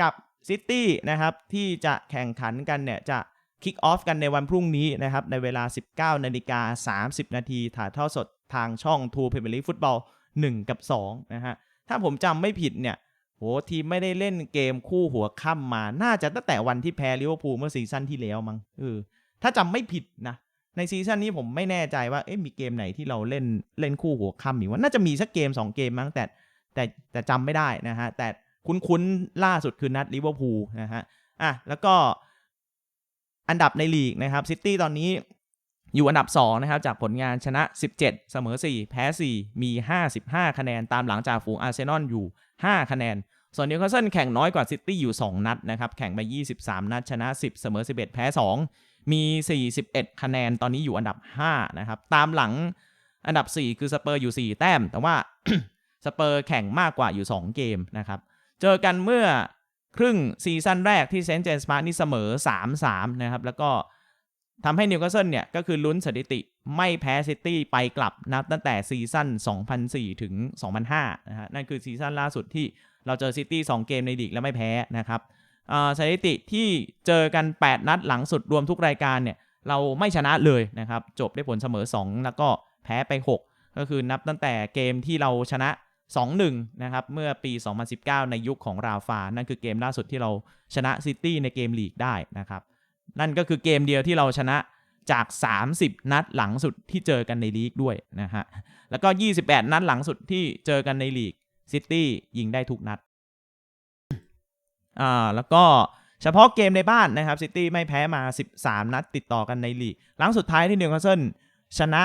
กับซิตี้นะครับที่จะแข่งขันกันเนี่ยจะคิกออฟกันในวันพรุ่งนี้นะครับในเวลา 19นาฬิกา30 นาทีถ่ายทอดสดทางช่อง True Premier League Football 1กับ2นะฮะถ้าผมจำไม่ผิดเนี่ยโหทีมไม่ได้เล่นเกมคู่หัวค่ำมา น่าจะตั้งแต่วันที่แพ้ลิเวอร์พูลเมื่อซีซั่นที่แล้วมั้งเออถ้าจำไม่ผิดนะในซีซั่นนี้ผมไม่แน่ใจว่าเอ๊ะมีเกมไหนที่เราเล่นเล่นคู่หัวค่ำอีกว่าน่าจะมีสักเกม 2 เกมมั้งแต่แต่แต่จำไม่ได้นะฮะแต่ คุ้นๆล่าสุดคือนัดลิเวอร์พูลนะฮะอะแล้วก็อันดับในลีกนะครับซิตี้ตอนนี้อยู่อันดับ 2 นะครับ จากผลงานชนะ 17 เสมอ 4 แพ้ 4 มี 55 คะแนนตามหลังจากฝูงอาร์เซนอลอยู่ 5 คะแนน ส่วนนิวคาสเซิลแข่งน้อยกว่าซิตี้อยู่ 2 นัดนะครับ แข่งไป 23 นัด ชนะ 10 เสมอ 11 แพ้ 2 มี 41 คะแนนตอนนี้อยู่อันดับ 5 นะครับ ตามหลังอันดับ 4 คือสเปอร์อยู่ 4 แต้ม แต่ว่าสเปอร์แข่งมากกว่าอยู่ 2 เกมนะครับ เจอกันเมื่อครึ่งซีซั่นแรกที่เซนต์เจมส์พาร์คนี่เสมอ 3-3 นะครับ แล้วก็ทำให้นิวคาสเซิลเนี่ย ก็คือลุ้นสถิติไม่แพ้ซิตี้ไปกลับนับตั้งแต่ซีซั่น 2004 ถึง 2005 นะฮะนั่นคือซีซั่นล่าสุดที่เราเจอซิตี้ 2 เกมในลีกแล้วไม่แพ้นะครับสถิติที่เจอกัน 8 นัดหลังสุดรวมทุกรายการเนี่ย เราไม่ชนะเลยนะครับ จบได้ผลเสมอ 2 แล้วก็แพ้ไป 6 ก็คือนับตั้งแต่เกมที่เราชนะ 2-1 นะครับ เมื่อปี 2019 ในยุคของราฟา นั่นคือเกมล่าสุดที่เราชนะซิตี้ในเกมลีกได้นะครับ นั่นก็คือเกมเดียวที่เราชนะจาก 30 นัดหลังสุดที่เจอกันในลีกด้วยนะฮะ แล้วก็ 28 นัดหลังสุดที่เจอกันในลีกซิตี้ยิงได้ทุกนัด อ่า แล้วก็เฉพาะเกมในบ้านนะครับซิตี้ไม่แพ้มา 13 นัดติดต่อกันในลีกหลังสุดท้ายที่นิวคาสเซิลชนะ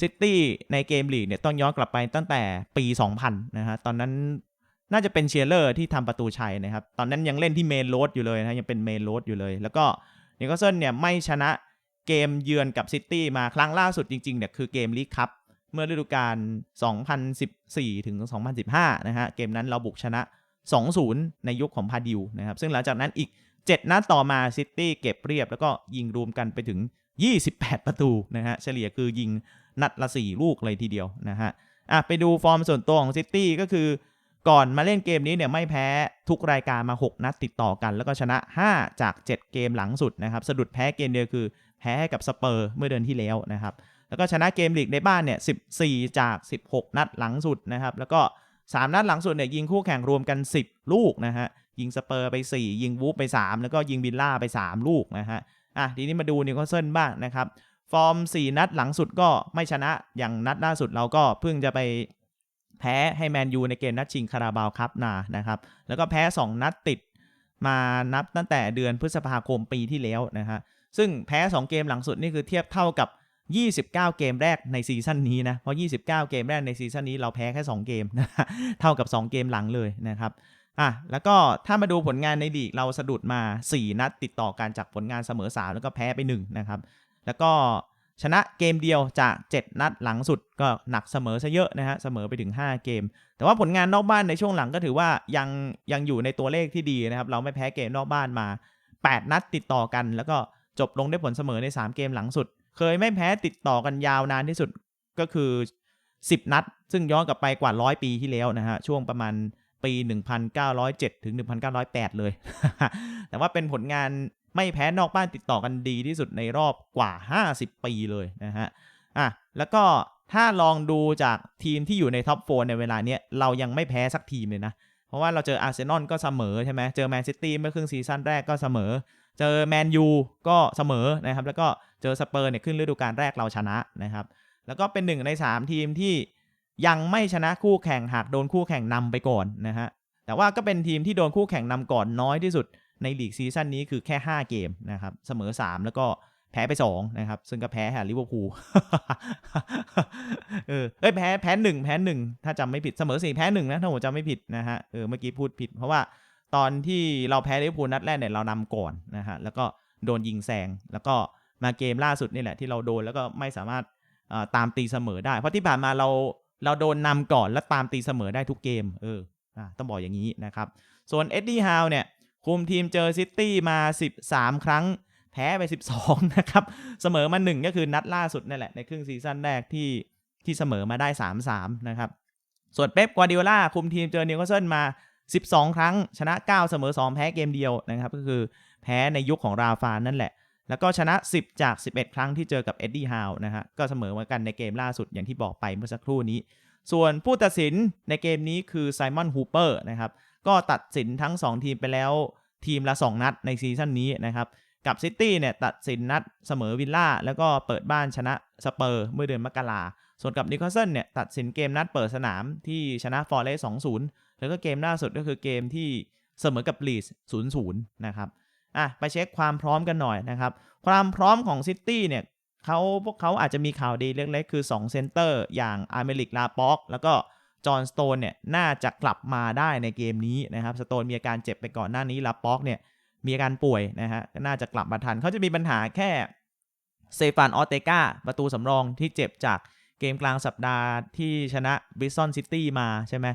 ซิตี้ในเกมลีกเนี่ยต้องย้อนกลับไปตั้งแต่ปี 2000 นะฮะ ตอนนั้นน่าจะเป็นเชียร์เลอร์ที่ทำประตูชัยนะครับ ตอนนั้นยังเล่นที่เมนโรดอยู่เลยนะ ยังเป็นเมนโรดอยู่เลย แล้วก็นิวคาสเซิลเนี่ยไม่ชนะเกมเยือนกับซิตี้มาครั้งล่าสุดจริงๆเนี่ยคือเกมลีกคัพเมื่อฤดูกาล 2014 ถึง 2015 นะฮะ เกมนั้นเราบุกชนะ 2-0 ในยุคของพาดิวนะครับ ซึ่งหลังจากนั้นอีก 7 นัดต่อมาซิตี้เก็บเรียบ แล้วก็ยิงรวมกันไปถึง 28 ประตูนะฮะ เฉลี่ยคือยิง นัดละ 4 ลูกเลยทีเดียวนะฮะอะไปดูฟอร์มส่วนตัวของซิตี้ก็คือ ก่อนมาเล่นเกมนี้เนี่ยไม่แพ้ทุกรายการมา 6 นัดติดต่อกัน แล้วก็ชนะ 5 จาก 7 เกมหลังสุดนะครับสะดุดแพ้เกมเดียวคือแพ้กับสเปอร์เมื่อเดือนที่แล้วนะครับแล้วก็ชนะเกมลีกในบ้านเนี่ย 14 จาก 16 นัดหลังสุดนะครับแล้วก็ 3 นัดหลังสุดเนี่ยยิงคู่แข่งรวมกัน 10 ลูกนะฮะยิงสเปอร์ไป 4 ยิงวูฟไป 3 แล้วก็ยิงบิลล่าไป 3 ลูกนะฮะอะทีนี้มาดูนิวคาสเซิลบ้างนะครับ ฟอร์ม 4 นัดหลังสุดก็ไม่ชนะอย่างนัดล่าสุดเราก็เพิ่งจะไปแพ้ให้แมนยูในเกมนัดชิงคาราบาวคัพนานะครับ แล้วก็แพ้ 2 นัดติดมานับตั้งแต่เดือนพฤษภาคมปีที่แล้วนะฮะซึ่งแพ้ 2 เกมหลังสุดนี่คือเทียบเท่ากับ 29 เกมแรกในซีซั่นนี้นะ เพราะ 29 เกมแรกในซีซั่นนี้เราแพ้แค่ 2 เกมนะเท่ากับ 2 เกมหลังเลยนะครับอะแล้วก็ถ้ามาดูผลงานในลีกเราสะดุดมา 4 นัดติดต่อกันจากผลงานเสมอ 3 แล้วก็แพ้ไป1นะครับ แล้วก็ชนะเกมเดียวจาก 7 นัดหลังสุดก็หนักเสมอซะเยอะนะฮะเสมอไปถึง 5 เกม แต่ว่าผลงานนอกบ้านในช่วงหลังก็ถือว่ายังยังอยู่ในตัวเลขที่ดีนะครับ เราไม่แพ้เกมนอกบ้านมา 8 นัดติดต่อกัน แล้วก็จบลงได้ผลเสมอใน 3 เกมหลังสุด เคยไม่แพ้ติดต่อกันยาวนานที่สุดก็คือ 10 นัด ซึ่งย้อนกลับไปกว่า 100 ปีที่แล้วนะฮะช่วงประมาณปี 1907 ถึง 1908 เลย แต่ว่าเป็นผลงาน ไม่แพ้นอกบ้านติดต่อกันดีที่สุดในรอบกว่า 50 ปีเลยนะฮะอะแล้วก็ถ้าลองดูจากทีมที่อยู่ในท็อปโฟในเวลาเนี้ยเรายังไม่แพ้สักทีมเลยนะ เพราะว่าเราเจออาร์เซนอลก็เสมอใช่ไหมเจอแมนซิตี้เมื่อครึ่งซีซั่นแรกก็เสมอ เจอแมนยูก็เสมอนะครับ แล้วก็เจอสเปอร์เนี่ยขึ้นฤดูกาลแรกเราชนะนะครับ แล้วก็เป็นหนึ่งใน 3 ทีมที่ยังไม่ชนะคู่แข่งหากโดนคู่แข่งนำไปก่อนนะฮะแต่ว่าก็เป็นทีมที่โดนคู่แข่งนำก่อนน้อยที่สุด ในลีกซีซั่นนี้คือแค่ 5 เกมนะครับเสมอ 3 แล้วก็แพ้ไป 2 นะครับ ซึ่งก็แพ้แฮร์ลิเวอร์พูลเออเอ้ยแพ้แพ้หนึ่งแพ้หนึ่งถ้าจำไม่ผิดเสมอสี่แพ้หนึ่งนะถ้าผมจำไม่ผิดนะฮะเออเมื่อกี้พูดผิด เพราะว่าตอนที่เราแพ้ลิเวอร์พูลนัดแรกเนี่ยเรานำก่อนนะฮะแล้วก็โดนยิงแซงแล้วก็มาเกมล่าสุดนี่แหละที่เราโดนแล้วก็ไม่สามารถตามตีเสมอได้ เพราะที่ผ่านมาเราเราโดนนำก่อนแล้วตามตีเสมอได้ทุกเกม เออต้องบอกอย่างนี้นะครับ ส่วนเอ็ดดี้ฮาวเนี่ย คุมทีมเจอซิตี้มา 13 ครั้ง แพ้ไป 12 นะครับ เสมอมา 1 ก็คือนัดล่าสุดนั่นแหละ ในครึ่งซีซั่นแรกที่ที่เสมอมาได้ 3-3 นะครับ ส่วนเป๊ปกวาดิโอล่าคุมทีมเจอนิวคาสเซิลมา 12 ครั้ง ชนะ 9 เสมอ 2 แพ้เกมเดียวนะครับ ก็คือแพ้ในยุคของราฟานนั่นแหละ แล้วก็ชนะ 10 จาก 11 ครั้งที่เจอกับเอ็ดดี้ฮาวนะฮะ ก็เสมอมากันในเกมล่าสุดอย่างที่บอกไปเมื่อสักครู่นี้ ส่วนผู้ตัดสินในเกมนี้คือไซมอนฮูเปอร์นะครับ ก็ตัดสินทั้ง 2 ทีมไปแล้วทีมละ 2 นัดในซีซั่นนี้นะครับ กับซิตี้เนี่ยตัดสินนัดเสมอวิลล่าแล้วก็เปิดบ้านชนะสเปอร์เมื่อเดือนมกราส่วนกับนิโคลเซนเนี่ยตัดสินเกมนัดเปิดสนามที่ชนะฟอร์เรส2-0แล้วก็เกมล่าสุดก็คือเกมที่เสมอกับลีส0-0นะครับอะไปเช็คความพร้อมกันหน่อยนะครับ ความพร้อมของซิตี้เนี่ยเขาพวกเขาอาจจะมีข่าวดีเล็กๆ คือ 2 เซนเตอร์ อย่างอาร์เมลิกลาป็อก แล้วก็ จอห์นสโตนเนี่ยน่าจะกลับมาได้ในเกมนี้นะครับสโตนมีอาการเจ็บไปก่อนหน้านี้ลาป็อกเนี่ยมีอาการป่วยนะฮะก็น่าจะกลับมาทันเขาจะมีปัญหาแค่เซฟานออเตกาประตูสำรองที่เจ็บจากเกมกลางสัปดาห์ที่ชนะบริซอนซิตี้มาใช่ไหม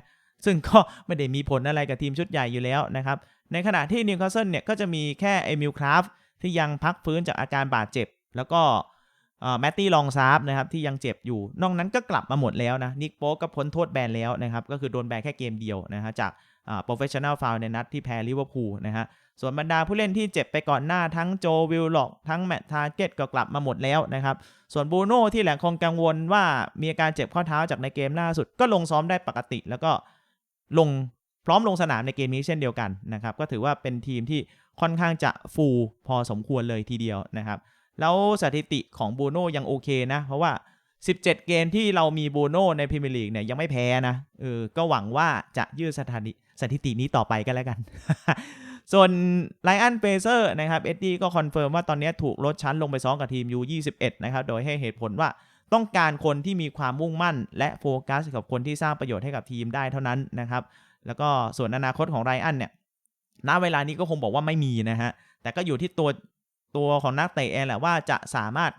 ซึ่งก็ไม่ได้มีผลอะไรกับทีมชุดใหญ่อยู่แล้วนะครับ ในขณะที่นิวคาสเซิลเนี่ยก็จะมีแค่เอมิลคราฟที่ยังพักฟื้นจากอาการบาดเจ็บ แล้วก็ แมตตี้ลองซาร์ฟนะครับที่ยังเจ็บอยู่ นอกนั้นก็กลับมาหมดแล้วนะนิกโป๊ก็พ้นโทษแบนแล้วนะครับก็คือโดนแบนแค่เกมเดียวนะฮะจากโปรเฟชชั่นแนลฟาวในนัดที่แพ้ลิเวอร์พูลนะฮะส่วนบรรดาผู้เล่นที่เจ็บไปก่อนหน้าทั้งโจวิลล็อกทั้งแมตทาร์เก็ตก็กลับมาหมดแล้วนะครับ ส่วนบูโน่ที่แหลงคงกังวลว่ามีอาการเจ็บข้อเท้าจากในเกมล่าสุด ก็ลงซ้อมได้ปกติ แล้วก็ลงพร้อมลงสนามในเกมนี้เช่นเดียวกันนะครับก็ถือว่าเป็นทีมที่ค่อนข้างจะฟูลพอสมควรเลยทีเดียวนะครับ แล้วสถิติของบูโน่ยังโอเคนะ เพราะว่า 17 เกมที่เรามีบูโน่ในพรีเมียร์ลีกเนี่ยยังไม่แพ้นะเออก็หวังว่าจะยืดสถานีสถิตินี้ต่อไปกันแล้วกัน ส่วนไลอันเฟเซอร์นะครับเอ็ดดี้ก็คอนเฟิร์มว่าตอนนี้ถูกลดชั้นลงไปซ้อมกับทีม U21 นะครับ โดยให้เหตุผลว่าต้องการคนที่มีความมุ่งมั่น และโฟกัสกับคนที่สร้างประโยชน์ให้กับทีมได้เท่านั้นนะครับ แล้วก็ส่วนอนาคตของไรอันเนี่ยณเวลานี้ก็คงบอกว่าไม่มีนะฮะ แต่ก็อยู่ที่ตัว ตัวของนักเตะเองแหละว่าจะสามารถ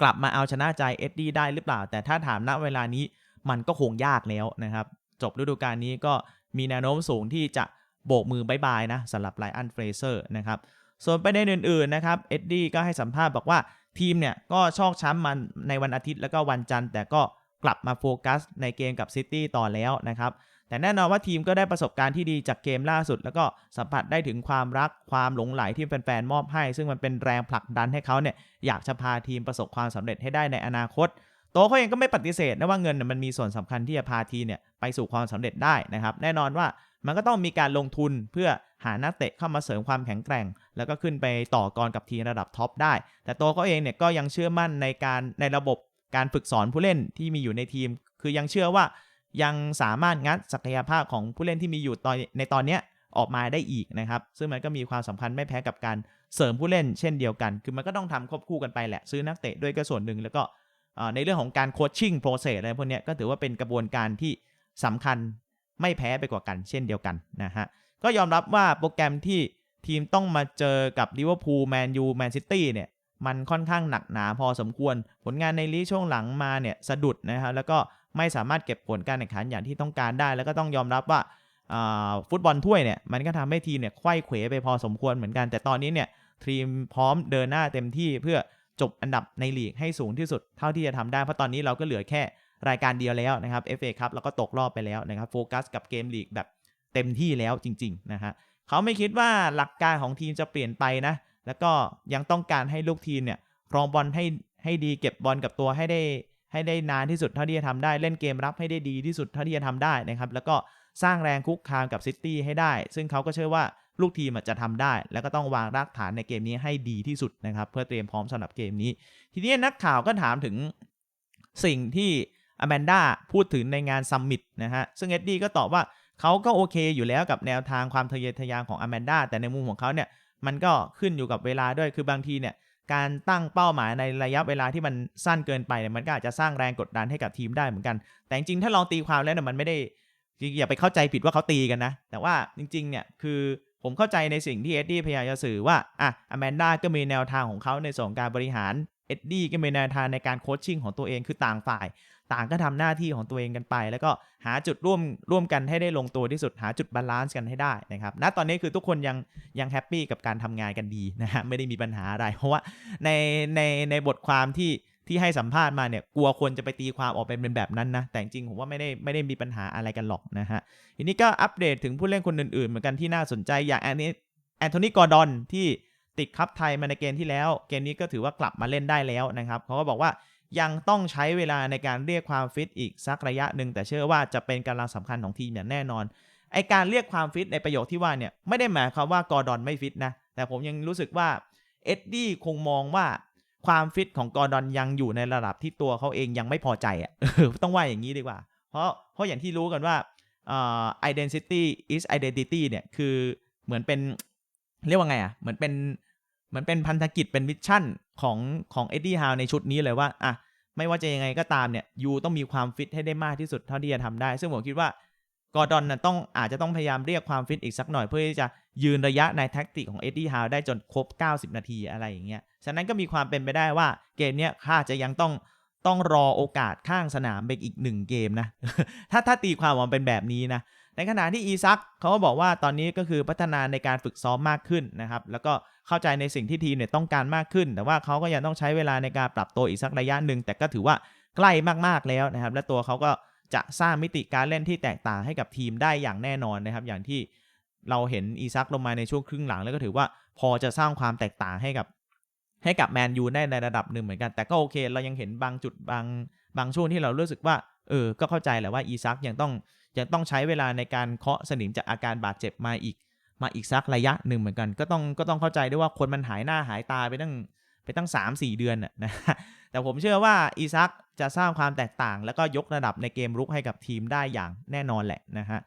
กลับมาเอาชนะใจเอ็ดดี้ได้หรือเปล่า แต่ถ้าถามณเวลานี้มันก็คงยากแล้วนะครับ จบฤดูกาลนี้ก็มีแนวโน้มสูงที่จะโบกมือบายบายนะสำหรับไลอันเฟรเซอร์นะครับส่วนประเด็นอื่นๆนะครับเอ็ดดี้ก็ให้สัมภาษณ์บอกว่าทีมเนี่ยก็ชอกช้ำมันในวันอาทิตย์แล้วก็วันจันทร์ แต่ก็กลับมาโฟกัสในเกมกับซิตี้ต่อแล้วนะครับ แต่แน่นอนว่าทีมก็ได้ประสบการณ์ที่ดีจากเกมล่าสุด แล้วก็สัมผัสได้ถึงความรักความหลงไหลที่แฟนๆมอบให้ ซึ่งมันเป็นแรงผลักดันให้เขาเนี่ยอยากจะพาทีมประสบความสำเร็จให้ได้ในอนาคต โตเขาเองก็ไม่ปฏิเสธนะว่าเงินมันมีส่วนสำคัญที่จะพาทีเนี่ยไปสู่ความสำเร็จได้นะครับ แน่นอนว่ามันก็ต้องมีการลงทุนเพื่อหานักเตะเข้ามาเสริมความแข็งแกร่ง แล้วก็ขึ้นไปต่อกรกับทีมระดับท็อปได้ แต่ตัวเขาเองเนี่ยก็ยังเชื่อมั่นในการในระบบการฝึกสอนผู้เล่นที่มีอยู่ในทีม คือยังเชื่อว่า ยังสามารถงัดศักยภาพของผู้เล่นที่มีอยู่ตอนในตอนนี้ออกมาได้อีกนะครับ ซึ่งมันก็มีความสำคัญไม่แพ้กับการเสริมผู้เล่นเช่นเดียวกัน คือมันก็ต้องทำควบคู่กันไปแหละ ซื้อนักเตะด้วยก็ส่วนหนึ่ง แล้วก็ในเรื่องของการโคชชิ่งโปรเซสอะไรพวกนี้ก็ถือว่าเป็นกระบวนการที่สำคัญไม่แพ้ไปกว่ากันเช่นเดียวกันนะฮะ ก็ยอมรับว่าโปรแกรมที่ทีมต้องมาเจอกับลิเวอร์พูลแมนยูแมนซิตี้เนี่ย มันค่อนข้างหนักหนาพอสมควร ผลงานในลีช่วงหลังมาเนี่ยสะดุดนะครับ แล้วก็ ไม่สามารถเก็บผลการแข่งขันอย่างที่ต้องการได้ แล้วก็ต้องยอมรับว่าฟุตบอลถ้วยเนี่ยมันก็ทำให้ทีมเนี่ยไขว้เขวไปพอสมควรเหมือนกัน แต่ตอนนี้เนี่ยทีมพร้อมเดินหน้าเต็มที่เพื่อจบอันดับในลีกให้สูงที่สุดเท่าที่จะทำได้เพราะตอนนี้เราก็เหลือแค่รายการเดียวแล้วนะครับ FA ครับแล้วก็ตกรอบไปแล้วนะครับโฟกัสกับเกมลีกแบบเต็มที่แล้วจริงๆนะฮะเขาไม่คิดว่าหลักการของทีมจะเปลี่ยนไปนะ แล้วก็ยังต้องการให้ลูกทีมเนี่ยครองบอลให้ให้ดีเก็บบอลกับตัวให้ได้ ให้ได้นานที่สุดเท่าที่จะทำได้เล่นเกมรับให้ได้ดีที่สุดเท่าที่จะทำได้นะครับ แล้วก็สร้างแรงคุกคามกับซิตี้ให้ได้ ซึ่งเขาก็เชื่อว่าลูกทีมจะทำได้ แล้วก็ต้องวางรากฐานในเกมนี้ให้ดีที่สุดนะครับ เพื่อเตรียมพร้อมสำหรับเกมนี้ ทีนี้นักข่าวก็ถามถึงสิ่งที่อแมนดาพูดถึงในงานซัมมิตนะฮะ ซึ่งเอ็ดดี้ก็ตอบว่าเขาก็โอเคอยู่แล้วกับแนวทางความทะเยอทะยานของอแมนดาแต่ในมุมของเขาเนี่ยมันก็ขึ้นอยู่กับเวลาด้วยคือบางทีเนี่ย การตั้งเป้าหมายในระยะเวลาที่มันสั้นเกินไปเนี่ยมันก็อาจจะสร้างแรงกดดันให้กับทีมได้เหมือนกัน แต่จริงๆถ้าลองตีความแล้วเนี่ยมันไม่ได้อย่าไปเข้าใจผิดว่าเขาตีกันนะ แต่ว่าจริงๆเนี่ยคือผมเข้าใจในสิ่งที่เอ็ดดี้พยายามจะสื่อว่าอะอแมนดาก็มีแนวทางของเขาในส่วนการบริหาร เอ็ดดี้ก็มีแนวทางในการโคชชิ่งของตัวเองคือต่างฝ่าย ต่างก็ทำหน้าที่ของตัวเองกันไป แล้วก็หาจุดร่วมร่วมกันให้ได้ลงตัวที่สุดหาจุดบาลานซ์กันให้ได้นะครับณตอนนี้คือทุกคนยังยังแฮปปี้กับการทำงานกันดีนะฮะไม่ได้มีปัญหาอะไร เพราะว่าในในในบทความที่ที่ให้สัมภาษณ์มาเนี่ยกลัวคนจะไปตีความออกเป็นแบบนั้นนะ แต่จริงผมว่าไม่ได้ไม่ได้มีปัญหาอะไรกันหรอกนะฮะทีนี้ก็อัปเดตถึงผู้เล่นคนอื่นๆ เหมือนกันที่น่าสนใจอย่างแอนนี่แอนโทนีกอร์ดอนที่ ติดคัพไทยมาในเกมที่แล้ว เกมนี้ก็ถือว่ากลับมาเล่นได้แล้วนะครับเขาก็บอกว่ายังต้องใช้เวลาในการเรียกความฟิตอีกสักระยะหนึ่งแต่เชื่อว่าจะเป็นกำลังสำคัญของทีมอย่างแน่นอนไอการเรียกความฟิตในประโยคที่ว่าเนี่ยไม่ได้หมายความว่ากอร์ดอนไม่ฟิตนะแต่ผมยังรู้สึกว่าเอ็ดดี้คงมองว่าความฟิตของกอร์ดอนยังอยู่ในระดับที่ตัวเขาเองยังไม่พอใจอะต้องว่าอย่างนี้ดีกว่า เพราะเพราะอย่างที่รู้กันว่าอ่อ identity is identity เนี่ยคือเหมือนเป็น เรียกว่าไงอะเหมือนเป็นเหมือนเป็นพันธกิจเป็นมิชชั่นของของเอ็ดดี้ฮาวในชุดนี้เลยว่าอะไม่ว่าจะยังไงก็ตามเนี่ยยูต้องมีความฟิตให้ได้มากที่สุดเท่าที่จะทำได้ ซึ่งผมคิดว่ากอร์ดอนน่ะต้องอาจจะต้องพยายามเรียกความฟิตอีกสักหน่อยเพื่อที่จะยืนระยะในแท็กติกของเอ็ดดี้ฮาวได้จนครบ 90 นาทีอะไรอย่างเงี้ย ฉะนั้นก็มีความเป็นไปได้ว่าเกมเนี้ยข้าจะยังต้องต้องรอโอกาสข้างสนามไปอีกหนึ่งเกมนะ ถ้าถ้าตีความมันเป็นแบบนี้นะ ในขณะที่อีซักเขาก็บอกว่าตอนนี้ก็คือพัฒนาในการฝึกซ้อมมากขึ้นนะครับ แล้วก็เข้าใจในสิ่งที่ทีมเนี่ยต้องการมากขึ้น แต่ว่าเขาก็ยังต้องใช้เวลาในการปรับตัวอีกสักระยะหนึ่งแต่ก็ถือว่าใกล้มากๆแล้วนะครับ และตัวเขาก็จะสร้างมิติการเล่นที่แตกต่างให้กับทีมได้อย่างแน่นอนนะครับ อย่างที่เราเห็นอีซักลงมาในช่วงครึ่งหลังแล้วก็ถือว่าพอจะสร้างความแตกต่างให้กับให้กับแมนยูได้ในระดับหนึ่งเหมือนกัน แต่ก็โอเค เรายังเห็นบางจุดบางบางช่วงที่เรารู้สึกว่า เออ ก็เข้าใจแหละว่าอีซักยังต้อง ยังต้องใช้เวลาในการเคาะสนิมจากอาการบาดเจ็บมาอีก มาอีกสักระยะหนึ่งเหมือนกัน ก็ต้องก็ต้องเข้าใจด้วยว่าคนมันหายหน้าหายตาไปตั้งไปตั้ง 3 4 เดือนน่ะนะแต่ผมเชื่อว่าอีซักจะสร้างความแตกต่าง แล้วก็ยกระดับในเกมรุกให้กับทีมได้อย่างแน่นอนแหละนะฮะ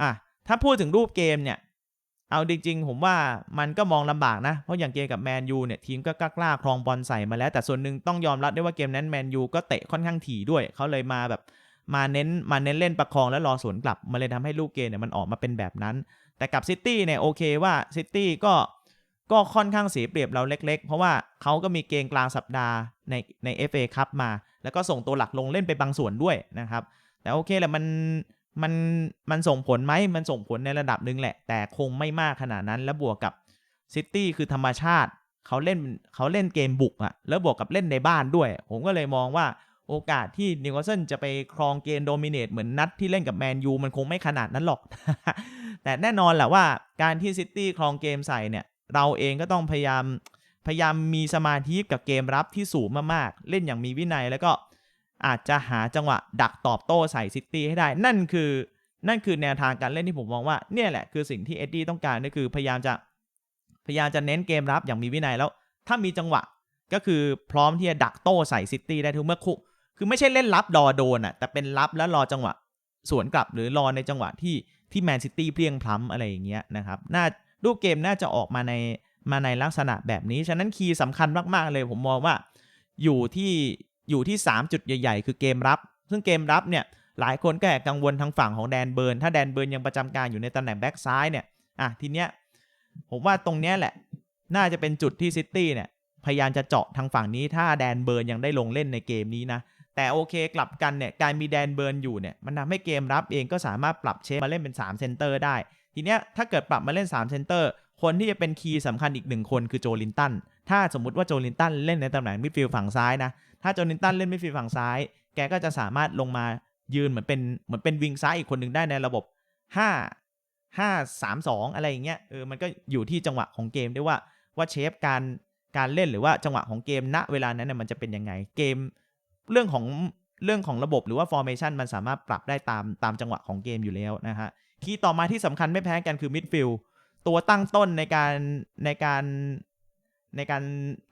อะถ้าพูดถึงรูปเกมเนี่ยเอาจริงๆ ผมว่ามันก็มองลำบากนะ เพราะอย่างเกมกับแมนยูเนี่ยทีมก็กล้าครองบอลใส่มาแล้ว แต่ส่วนหนึ่งต้องยอมรับได้วยว่าเกมนั้นแมนยูก็เตะค่อนข้างถี่ด้วย เขาเลยมาแบบ มาเน้นมาเน้นเล่นประคองแล้วรอสวนกลับมาเลยทำให้ลูกเกมเนี่ยมันออกมาเป็นแบบนั้น แต่กับซิตี้เนี่ยโอเคว่าซิตี้ก็ก็ค่อนข้างเสียเปรียบเราเล็ก ๆ เพราะว่าเขาก็มีเกมกลางสัปดาห์ในใน FA คัพมา แล้วก็ส่งตัวหลักลงเล่นไปบางส่วนด้วยนะครับ แต่โอเคแหละมันมันมันส่งผลไหมมันส่งผลในระดับหนึ่งแหละ แต่คงไม่มากขนาดนั้น แล้วบวกกับซิตี้คือธรรมชาติเขาเล่นเขาเล่นเกมบุกอะแล้วบวกกับเล่นในบ้านด้วย ผมก็เลยมองว่า โอกาสที่นิวคาสเซิลจะไปครองเกมโดมิเนตเหมือนนัดที่เล่นกับแมนยูมันคงไม่ขนาดนั้นหรอก แต่แน่นอนแหละว่าการที่ซิตี้ครองเกมใส่เนี่ย เราเองก็ต้องพยายามพยายามมีสมาธิกับเกมรับที่สูงมากๆ เล่นอย่างมีวินัยแล้วก็อาจจะหาจังหวะดักตอบโต้ใส่ซิตี้ให้ได้ นั่นคือ นั่นคือแนวทางการเล่นที่ผมมองว่าเนี่ยแหละคือสิ่งที่เอ็ดดี้ต้องการก็คือพยายามจะพยายามจะเน้นเกมรับอย่างมีวินัยแล้ว ถ้ามีจังหวะก็คือพร้อมที่จะดักโต้ใส่ซิตี้ได้ทุกเมื่อคุ คือไม่ใช่เล่นรับดอโดนอะแต่เป็นรับแล้วรอจังหวะสวนกลับหรือรอในจังหวะที่ที่แมนซิตี้เพียงพล้ำอะไรอย่างเงี้ยนะครับน่ารูปเกมน่าจะออกมาในมาในลักษณะแบบนี้ ฉะนั้นคีย์สำคัญมาก ๆ เลยผมมองว่าอยู่ที่อยู่ที่ 3 จุดใหญ่ ๆ คือเกมรับ ซึ่งเกมรับเนี่ยหลายคนก็แอบกังวลทางฝั่งของแดนเบิร์น ถ้าแดนเบิร์นยังประจำการอยู่ในตำแหน่งแบ็กซ้ายเนี่ยอะทีเนี้ยผมว่าตรงเนี้ยแหละ น่าจะเป็นจุดที่ซิตี้เนี่ยพยายามจะเจาะทางฝั่งนี้ถ้าแดนเบิร์นยังได้ลงเล่นในเกมนี้นะ แต่โอเคกลับกันเนี่ยการมีแดนเบิร์นอยู่เนี่ยมันทำให้เกมรับเองก็สามารถปรับเชฟมาเล่นเป็น3เซนเตอร์ได้ ทีเนี้ยถ้าเกิดปรับมาเล่น3เซนเตอร์คนที่จะเป็นคีย์สำคัญอีกหนึ่งคนคือโจลินตัน ถ้าสมมุติว่าโจลินตันเล่นในตำแหน่งมิดฟิลด์ฝั่งซ้ายนะ ถ้าโจลินตันเล่นมิดฟิลด์ฝั่งซ้าย แกก็จะสามารถลงมายืนเหมือนเป็นเหมือนเป็นวิงซ้ายอีกคนหนึ่งได้ในระบบ 5 5 3 2 อะไรอย่างเงี้ย เออ มันก็อยู่ที่จังหวะของเกมด้วยว่าว่าเชฟการการเล่นหรือว่าจังหวะของเกมณเวลานั้นเนี่ยมันจะเป็นยังไง เกม เรื่องของเรื่องของระบบหรือว่า formation มันสามารถปรับได้ตามตามจังหวะของเกมอยู่แล้วนะฮะคีย์ต่อมาที่สำคัญไม่แพ้กันคือมิดฟิลด์ตัวตั้งต้นในการในการในการ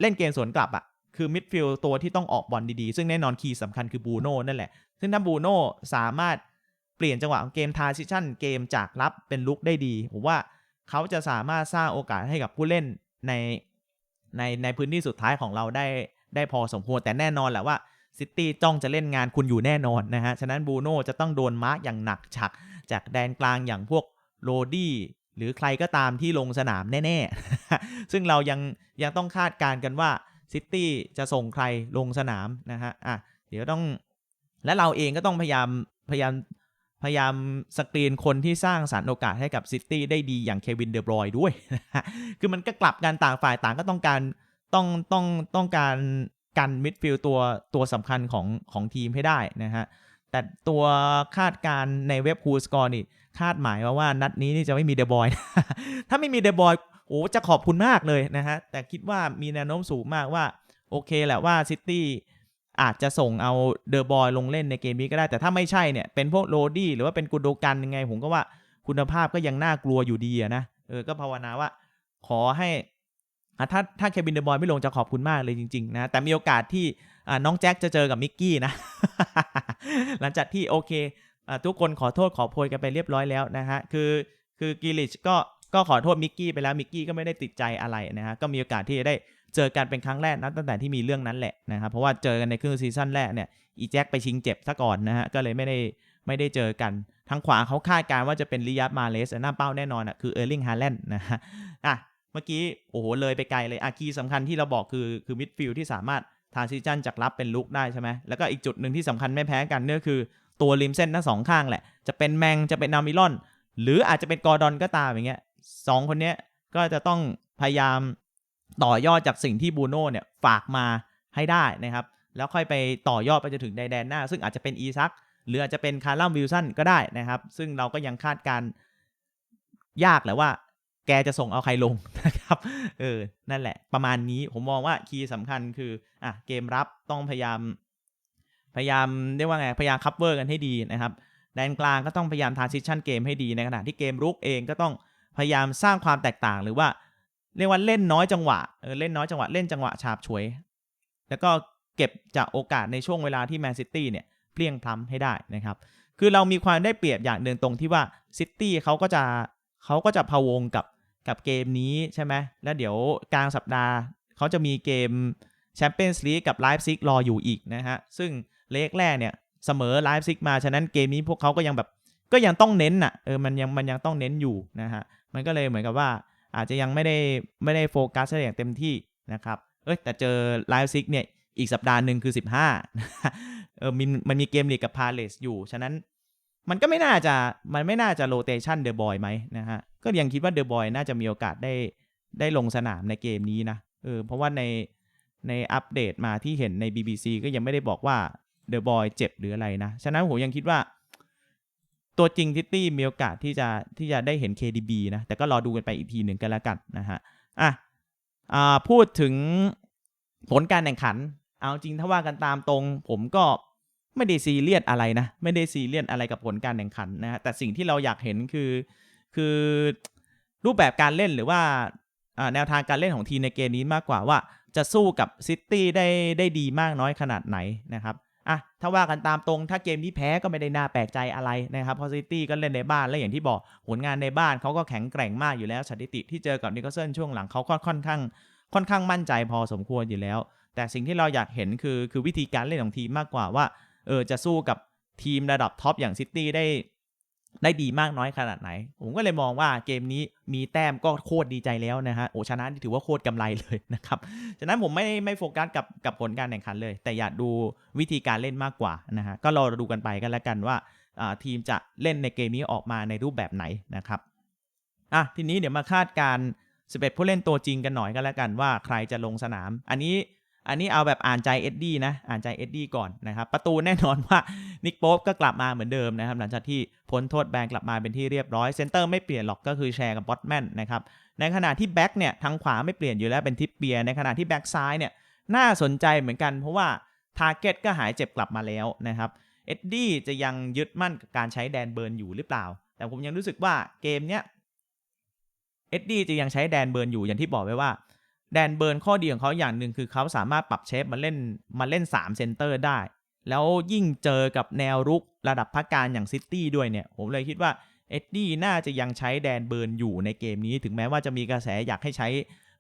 เล่นเกมสวนกลับอะ่ะคือมิดฟิลด์ตัวที่ต้องออกบอลดีๆ ซึ่งแน่นอนคีย์สำคัญคือบูโน่นั่นแหละ ซึ่งถ้าบูโน่สามารถเปลี่ยนจังหวะของเกมทาร์ซิชันเกมจากรับเป็นลุกได้ดี ผมว่าเขาจะสามารถสร้างโอกาสให้กับผู้เล่นในในในพื้นที่สุดท้ายของเราได้ได้พอสมควรแต่แน่นอนแหละว่า ซิตี้จ้องจะเล่นงานคุณอยู่แน่นอนนะฮะ ฉะนั้นบูโน่จะต้องโดนมาร์กอย่างหนักฉัก จากแดนกลางอย่างพวกโรดี้หรือใครก็ตามที่ลงสนามแน่ๆ ซึ่งเรายังยังต้องคาดการณ์กันว่าซิตี้จะส่งใครลงสนามนะฮะ อะ เดี๋ยวต้อง และเราเองก็ต้องพยายามพยายามพยายามสกรีนคนที่สร้างสรรค์โอกาสให้กับซิตี้ได้ดีอย่างเควินเดบรอยด้วย คือมันก็กลับกันต่างฝ่ายต่างก็ต้องการต้องต้องต้องการ กันมิดฟิลด์ตัวตัวสำคัญของของทีมให้ได้นะฮะ แต่ตัวคาดการณ์ในเว็บคูสกอร์นี่คาดหมายว่าว่านัดนี้นี่จะไม่มีเดบอยถ้าไม่มีเดบอยโอ้จะขอบคุณมากเลยนะฮะ แต่คิดว่ามีแนวโน้มสูงมากว่า โอเคแหละว่าซิตี้อาจจะส่งเอาเดอะบอยลงเล่นในเกมนี้ก็ได้ แต่ถ้าไม่ใช่เนี่ย เป็นพวกโรดี้หรือว่าเป็นกุนโดกันยังไง ผมก็ว่าคุณภาพก็ยังน่ากลัวอยู่ดีนะเออก็ภาวนาว่า ขอให้ ถ้าถ้าเควินเดอะบอยไม่ลงจะขอบคุณมากเลยจริงๆนะแต่มีโอกาสที่น้องแจ็คจะเจอกับมิกกี้นะ หลังจากที่โอเคอทุกคนขอโทษขอโพยกันไปเรียบร้อยแล้วนะฮะคือคือกิลิชก็ก็ขอโทษมิกกี้ไปแล้วมิกกี้ก็ไม่ได้ติดใจอะไรนะฮะก็มีโอกาสที่จะได้เจอกันเป็นครั้งแรกนะตั้งแต่ที่มีเรื่องนั้นแหละนะครับเพราะว่าเจอกันในครึ่งซีซั่นแรกเนี่ยอีแจ็คไปชิงเจ็บซะก่อนนะฮะก็เลยไม่ได้ไม่ได้เจอกันทางขวาเขาคาดการณ์ว่าจะเป็นลิยัตมาเลสหน้าเป้าแน่นอนอะคือเออร์ลิงฮาแลนด์นะฮะอะ มื่อกี้โอ้โหเลยไปไกลเลยอะคีย์สำคัญที่เราบอกคือคือมิดฟิลด์ที่สามารถทาซิชันจากรับเป็นลุกได้ใช่ไหมแล้วก็อีกจุดหนึ่งที่สำคัญไม่แพ้กันเนี่ยคือตัวริมเส้นทั้งสองข้างแหละ จะเป็นแมงจะเป็นนามิลอน หรืออาจจะเป็นกอร์ดอนก็ตามอย่างเงี้ยสองคนเนี้ยก็จะต้องพยายามต่อยอดจากสิ่งที่บูโน่เนี่ยฝากมาให้ได้นะครับ แล้วค่อยไปต่อยอดไปจนถึงในแดนหน้า ซึ่งอาจจะเป็นอีซักหรืออาจจะเป็นคาร์ลัมวิลสันก็ได้นะครับ ซึ่งเราก็ยังคาดการยากแหละว่า แกจะส่งเอาใครลงนะครับเออนั่นแหละ ประมาณนี้ผมมองว่าคีย์สำคัญคืออะเกมรับต้องพยายาม พยายามเรียกว่าไงพยายามคัพเวอร์กันให้ดีนะครับแดนกลางก็ต้องพยายามทาร์ซิชันเกมให้ดีในขณะที่เกมรุกเองก็ต้องพยายามสร้างความแตกต่างหรือว่าเรียกว่าเล่นน้อยจังหวะเออเล่นน้อยจังหวะเล่นจังหวะฉาบฉวย แล้วก็เก็บจากโอกาสในช่วงเวลาที่แมนซิตี้เนี่ยเพลียงพล้ำให้ได้นะครับ คือเรามีความได้เปรียบอย่างหนึ่งตรงที่ว่าซิตี้เขาก็จะเขาก็จะพะวงกับ กับเกมนี้ใช่ไหมแล้วเดี๋ยวกลางสัปดาห์เขาจะมีเกมแชมเปี้ยนส์ลีกกับไลฟ์ซิกรออยู่อีกนะฮะ ซึ่งเลกแรกเนี่ยเสมอไลฟ์ซิกมา ฉะนั้นเกมนี้พวกเขาก็ยังแบบก็ยังต้องเน้นอะเออมันยังมันยังต้องเน้นอยู่นะฮะ มันก็เลยเหมือนกับว่าอาจจะยังไม่ได้ไม่ได้โฟกัสได้อย่างเต็มที่นะครับเอ้ยแต่เจอไลฟ์ซิกเนี่ยอีกสัปดาห์หนึ่งคือ 15เออมันมันมีเกมลีกกับพาเลสอยู่ ฉะนั้น มันก็ไม่น่าจะมันไม่น่าจะโรเตชันเดอะบอยไหมนะฮะก็ยังคิดว่าเดอะบอยน่าจะมีโอกาสได้ได้ลงสนามในเกมนี้นะเออเพราะว่าในในอัปเดตมาที่เห็นใน BBC ก็ยังไม่ได้บอกว่าเดอะบอยเจ็บหรืออะไรนะ ฉะนั้นผมยังคิดว่า ตัวจริงทิตตี้มีโอกาสที่จะที่จะได้เห็น KDB นะ แต่ก็รอดูกันไปอีกทีหนึ่งกันแล้วกันนะฮะอะอ่าพูดถึงผลการแข่งขัน เอาจริงถ้าว่ากันตามตรง ผมก็ ไม่ได้ซีเรียสอะไรนะ ไม่ได้ซีเรียสอะไรกับผลการแข่งขันนะฮะแต่สิ่งที่เราอยากเห็นคือ คือรูปแบบการเล่นหรือว่าแนวทางการเล่นของทีมในเกมนี้มากกว่าว่าจะสู้กับซิตี้ได้ได้ดีมากน้อยขนาดไหนนะครับอะถ้าว่ากันตามตรงถ้าเกมที่แพ้ก็ไม่ได้น่าแปลกใจอะไรนะครับเพราะซิตี้ก็เล่นในบ้านและอย่างที่บอกผลงานในบ้านเขาก็แข็งแกร่งมากอยู่แล้วสถิติที่เจอกับนิโคลเซนช่วงหลังเขาค่อนข้างค่อนข้างมั่นใจพอสมควรอยู่แล้ว แต่สิ่งที่เราอยากเห็นคือคือวิธีการเล่นของทีมมากกว่าว่า เออจะสู้กับทีมระดับท็อปอย่างซิตี้ได้ได้ดีมากน้อยขนาดไหน ผมก็เลยมองว่าเกมนี้มีแต้มก็โคตรดีใจแล้วนะฮะ โอชนะที่ถือว่าโคตรกำไรเลยนะครับ ฉะนั้นผมไม่ไม่โฟกัสกับกับผลการแข่งขันเลย แต่อยากดูวิธีการเล่นมากกว่านะฮะ ก็รอดูกันไปกันแล้วกันว่าทีมจะเล่นในเกมนี้ออกมาในรูปแบบไหนนะครับ อะทีนี้เดี๋ยวมาคาดการ11ผู้เล่นตัวจริงกันหน่อยกันแล้วกันว่าใครจะลงสนาม อันนี้ อันนี้เอาแบบอ่านใจเอ็ดดี้นะ อ่านใจเอ็ดดี้ก่อนนะครับ ประตูแน่นอนว่านิกโป๊ปก็กลับมาเหมือนเดิมนะครับ หลังจากที่พ้นโทษแบนกลับมาเป็นที่เรียบร้อยเซนเตอร์ไม่เปลี่ยนหรอกก็คือแชร์กับบอตแมนนะครับ ในขณะที่แบ็กเนี่ยทางขวาไม่เปลี่ยนอยู่แล้วเป็นทิปเปีย ในขณะที่แบ็กซ้ายเนี่ยน่าสนใจเหมือนกัน เพราะว่าทาร์เก็ตก็หายเจ็บกลับมาแล้วนะครับเอ็ดดี้จะยังยึดมั่นกับการใช้แดนเบิร์นอยู่หรือเปล่า แต่ผมยังรู้สึกว่าเกมเนี้ยเอ็ดดี้จะยังใช้แดนเบิร์นอยู่อย่างที่บอกไว้ว่า แดนเบิร์นข้อดีของเขาอย่างหนึ่งคือเขาสามารถปรับเชฟมาเล่นมาเล่น3เซนเตอร์ได้ แล้วยิ่งเจอกับแนวรุกระดับพักการอย่างซิตี้ด้วยเนี่ย ผมเลยคิดว่าเอ็ดดี้น่าจะยังใช้แดนเบิร์นอยู่ในเกมนี้ ถึงแม้ว่าจะมีกระแสอยากให้ใช้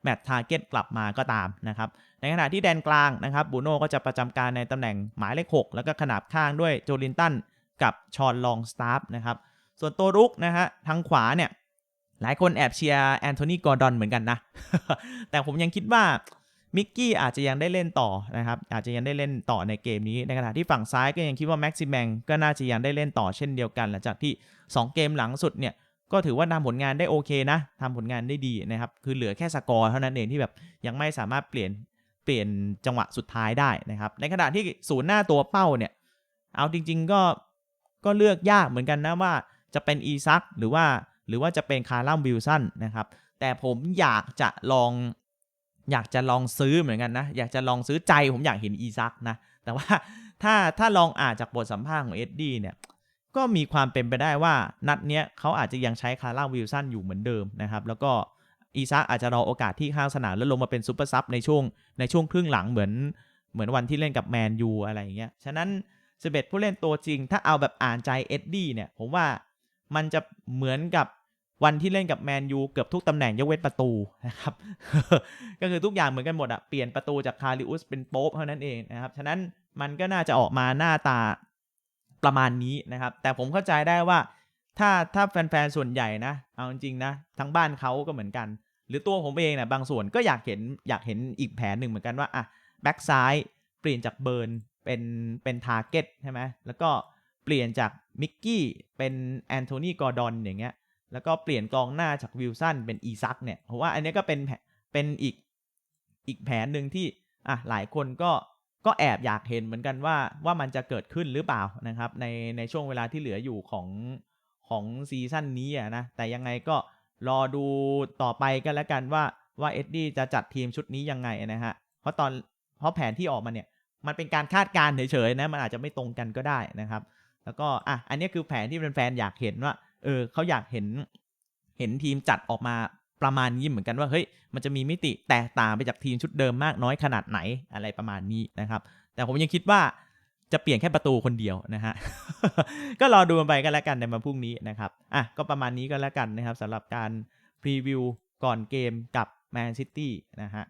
แมตต์ทาร์เก็ตกลับมาก็ตามนะครับ ในขณะที่แดนกลางนะครับบูโน่ก็จะประจำการในตำแหน่งหมายเลข 6 แล้วก็ขนาบข้างด้วยโจลินตันกับชอนลองสตาร์ฟนะครับ ส่วนตัวรุกนะฮะทางขวาเนี่ย หลายคนแอบเชียร์แอนโทนีกอร์ดอนเหมือนกันนะ แต่ผมยังคิดว่ามิกกี้อาจจะยังได้เล่นต่อนะครับ อาจจะยังได้เล่นต่อในเกมนี้ ในขณะที่ฝั่งซ้ายก็ยังคิดว่าแม็กซิแมงก็น่าจะยังได้เล่นต่อเช่นเดียวกันหลังจากที่ 2 เกมหลังสุดเนี่ย ก็ถือว่าทำผลงานได้โอเคนะทำผลงานได้ดีนะครับ คือเหลือแค่สกอร์เท่านั้นเองที่แบบยังไม่สามารถเปลี่ยนเปลี่ยนจังหวะสุดท้ายได้นะครับ ในขณะที่ศูนย์หน้าตัวเป้าเนี่ย เอาจริง ๆ ก็ก็เลือกยากเหมือนกันนะว่าจะเป็นอีซักหรือว่า หรือว่าจะเป็นคาร์ลัมวิลสันนะครับ แต่ผมอยากจะลอง อยากจะลองซื้อเหมือนกันนะ อยากจะลองซื้อใจผมอยากเห็นอีซักนะ แต่ว่าถ้าถ้าลองอ่านจากบทสัมภาษณ์ของเอ็ดดี้เนี่ยก็มีความเป็นไปได้ว่านัดเนี้ยเขาอาจจะยังใช้คาร่าวิลสันอยู่เหมือนเดิมนะครับ แล้วก็อีซักอาจจะรอโอกาสที่ข้างสนามแล้วลงมาเป็นซูเปอร์ซับในช่วงในช่วงครึ่งหลังเหมือนเหมือนวันที่เล่นกับแมนยูอะไรอย่างเงี้ยฉะนั้น11ผู้เล่นตัวจริง ถ้าเอาแบบอ่านใจเอ็ดดี้เนี่ย ผมว่ามันจะเหมือนกับ วันที่เล่นกับแมนยูเกือบทุกตำแหน่งยกเว้นประตูนะครับ ก็คือทุกอย่างเหมือนกันหมดอะเปลี่ยนประตูจากคาริอุสเป็นโป๊ปเท่านั้นเองนะครับ ฉะนั้นมันก็น่าจะออกมาหน้าตาประมาณนี้นะครับ แต่ผมเข้าใจได้ว่า ถ้าถ้าแฟนๆ ส่วนใหญ่นะ เอาจริงๆนะ ทั้งบ้านเขาก็เหมือนกัน หรือตัวผมเองเนี่ยบางส่วนก็อยากเห็นอยากเห็นอีกแผนหนึ่งเหมือนกันว่าอะแบ็กซ้ายเปลี่ยนจากเบิร์นเป็นเป็นทาร์เก็ตใช่ไหมแล้วก็เปลี่ยนจากมิกกี้เป็นแอนโทนีกอร์ดอนอย่างเงี้ย แล้วก็เปลี่ยนกองหน้าจากวิลสันเป็นอีซักเนี่ยผมว่าอันนี้ก็เป็นแผเป็นอีกอีกแผนหนึ่งที่อะหลายคนก็ก็แอบอยากเห็นเหมือนกันว่าว่ามันจะเกิดขึ้นหรือเปล่านะครับ ในในช่วงเวลาที่เหลืออยู่ของของซีซั่นนี้อะนะแต่ยังไงก็รอดูต่อไปกันแล้วกันว่าว่าเอ็ดดี้จะจัดทีมชุดนี้ยังไงนะฮะเพราะตอนเพราะแผนที่ออกมาเนี่ยมันเป็นการคาดการณ์เฉยๆนะมันอาจจะไม่ตรงกันก็ได้นะครับ แล้วก็อะอันนี้คือแผนที่แฟนๆอยากเห็นว่า เออเขาอยากเห็นเห็นทีมจัดออกมาประมาณนี้เหมือนกันว่าเฮ้ยมันจะมีมิติแตกต่างไปจากทีมชุดเดิมมากน้อยขนาดไหนอะไรประมาณนี้นะครับ แต่ผมยังคิดว่าจะเปลี่ยนแค่ประตูคนเดียวนะฮะ ก็รอดูกันไปกันแล้วกันในวันพรุ่งนี้นะครับ อะก็ประมาณนี้ก็แล้วกันนะครับสำหรับการพรีวิวก่อนเกมกับแมนซิตี้นะฮะ